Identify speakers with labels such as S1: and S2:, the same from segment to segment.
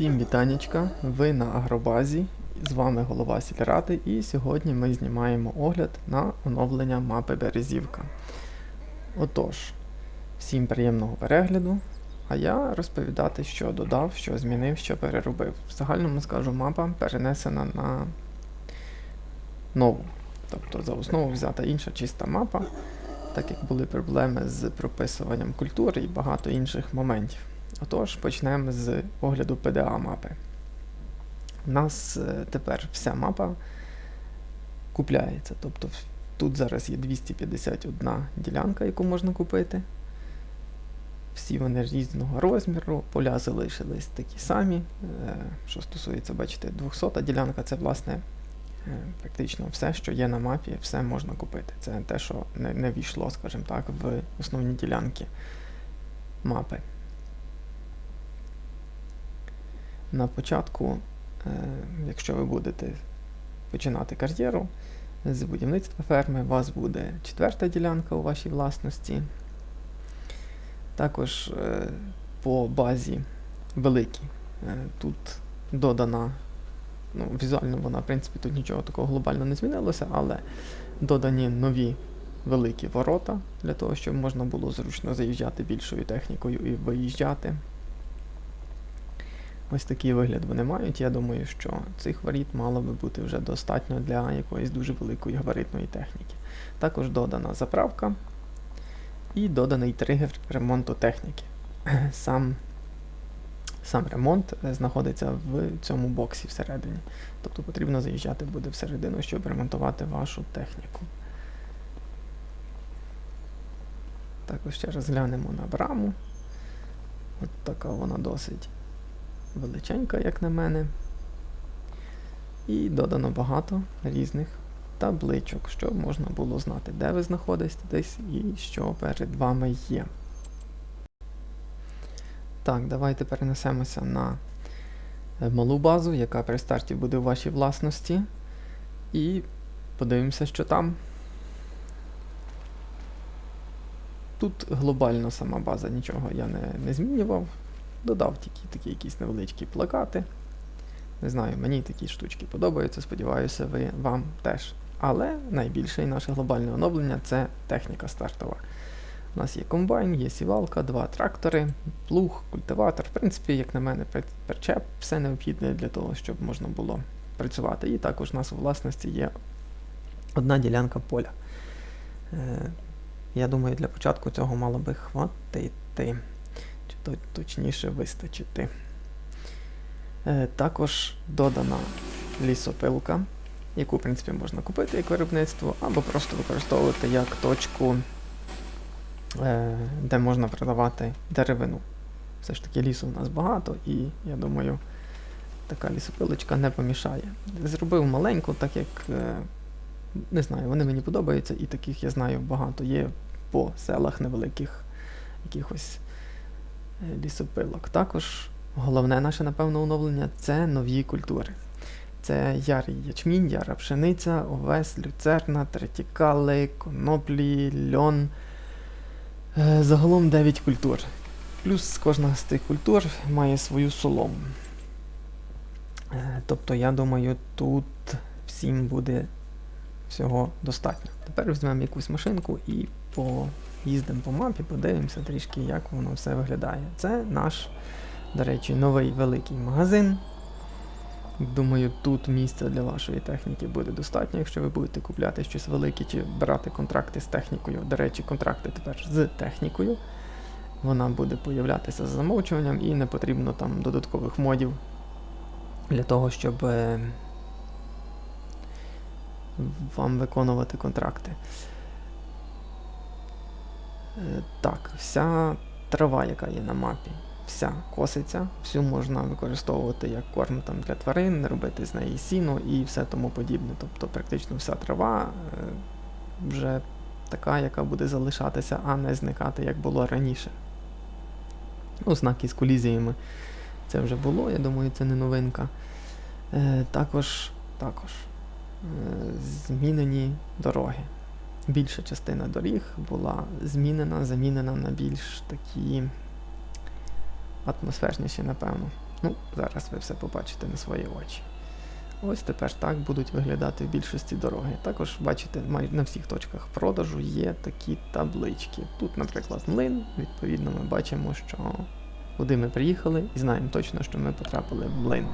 S1: Всім вітанечка, ви на Агробазі, з вами голова сільради і сьогодні ми знімаємо огляд на оновлення мапи Березівка. Отож, всім приємного перегляду, а я розповідати, що додав, що змінив, що переробив. В загальному скажу, мапа перенесена на нову. Тобто за основу взята інша чиста мапа, так як були проблеми з прописуванням культури і багато інших моментів. Отож, почнемо з огляду PDA мапи. У нас е, тепер вся мапа купляється. Тобто тут зараз є 251 ділянка, яку можна купити. Всі вони різного розміру, поля залишились такі самі. Е, Що стосується, бачите, 200 ділянка це власне е, практично все, що є на мапі, все можна купити. Це те, що не, не війшло, скажімо так, в основні ділянки мапи. На початку, е, якщо ви будете починати кар'єру з будівництва ферми, у вас буде четверта ділянка у вашій власності. Також е, по базі великій. Е, Тут додана, ну, візуально вона, в принципі, тут нічого такого глобально не змінилося, але додані нові великі ворота для того, щоб можна було зручно заїжджати більшою технікою і виїжджати. Ось такий вигляд вони мають. Я думаю, що цих воріт мало би бути вже достатньо для якоїсь дуже великої габаритної техніки. Також додана заправка і доданий тригер ремонту техніки. Сам, сам ремонт е, знаходиться в цьому боксі всередині. Тобто потрібно заїжджати буде всередину, щоб ремонтувати вашу техніку. Також ще раз глянемо на браму. От така вона досить величенька, як на мене. І додано багато різних табличок, щоб можна було знати, де ви знаходитесь і що перед вами є. Так, давайте перенесемося на е, малу базу, яка при старті буде у вашій власності. І подивимося, що там. Тут глобально сама база нічого я не, не змінював. Додав тільки такі якісь невеличкі плакати. Не знаю, мені такі штучки подобаються, сподіваюся, ви вам теж. Але найбільше і наше глобальне оновлення це техніка стартова. У нас є комбайн, є сівалка, два трактори, плуг, культиватор. В принципі, як на мене, причеп, все необхідне для того, щоб можна було працювати. І також у нас у власності є одна ділянка поля. Е, я думаю, для початку цього мало би хватити точніше вистачити. Е, також додана лісопилка, яку, в принципі, можна купити як виробництво, або просто використовувати як точку, е, де можна продавати деревину. Все ж таки лісу у нас багато, і я думаю, така лісопилочка не помішає. Зробив маленьку, так як е, не знаю, вони мені подобаються, і таких я знаю багато є по селах невеликих якихось лісопилок. Також головне наше, напевно, оновлення це нові культури. Це ярий ячмінь, яра пшениця, овес, люцерна, третікали, коноплі, льон. Е, Загалом 9 культур. Плюс кожна з тих культур має свою солому. Е, Тобто, я думаю, тут всім буде всього достатньо. Тепер візьмемо якусь машинку і поїздимо по мапі, подивимося трішки, як воно все виглядає. Це наш, до речі, новий великий магазин. Думаю, тут місця для вашої техніки буде достатньо, якщо ви будете купляти щось велике чи брати контракти з технікою. До речі, контракти тепер з технікою. Вона буде появлятися за замовчуванням і не потрібно там додаткових модів для того, щоб е, вам виконувати контракти. Е, Так, вся трава, яка є на мапі, вся коситься, всю можна використовувати як корм там, для тварин, робити з неї сіно і все тому подібне. Тобто практично вся трава е, вже така, яка буде залишатися, а не зникати, як було раніше. Ну, знаки з колізіями це вже було, я думаю, це не новинка. Е, також, також змінені дороги. Більша частина доріг була змінена, замінена на більш такі атмосферніші, напевно. Ну, зараз ви все побачите на свої очі. Ось тепер так будуть виглядати в більшості дороги. Також, бачите, майже на всіх точках продажу є такі таблички. Тут, наприклад, млин, відповідно, ми бачимо, що куди ми приїхали, і знаємо точно, що ми потрапили в млин.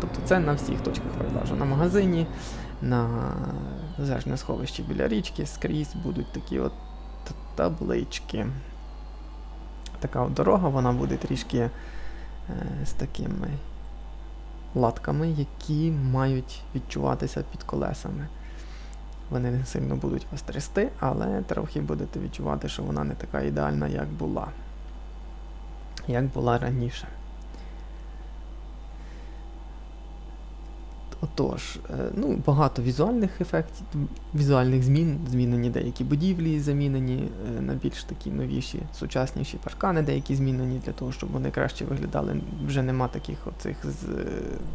S1: Тобто це на всіх точках продажу. На магазині, на зажне сховищі біля річки, скрізь будуть такі от таблички. Така от дорога, вона буде трішки е, з такими латками, які мають відчуватися під колесами. Вони не сильно будуть вас трясти, але трохи будете відчувати, що вона не така ідеальна, як була. Як була раніше. Отож, е, ну, багато візуальних ефектів, візуальних змін, змінені деякі будівлі, замінені е, на більш такі новіші, сучасніші паркани, деякі змінені для того, щоб вони краще виглядали. Вже нема таких оцих з. е,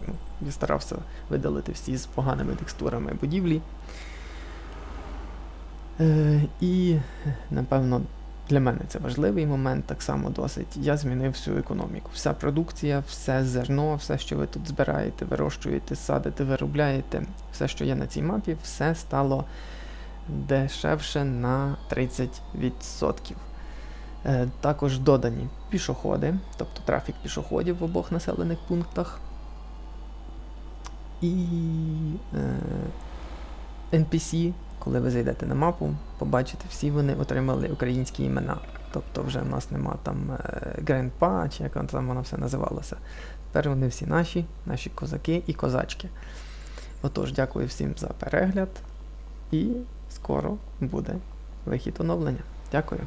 S1: Ну, я старався видалити всі з поганими текстурами будівлі. І, напевно, для мене це важливий момент, так само досить. Я змінив всю економіку. Вся продукція, все зерно, все, що ви тут збираєте, вирощуєте, садите, виробляєте, все, що є на цій мапі, все стало дешевше на 30%. Е, також додані пішоходи, тобто трафік пішоходів в обох населених пунктах. І е, NPC, коли ви зайдете на мапу, побачите, всі вони отримали українські імена. Тобто вже в нас нема там Гренпа, чи як там воно все називалося. Тепер вони всі наші, наші козаки і козачки. Отож, дякую всім за перегляд і скоро буде вихід оновлення. Дякую.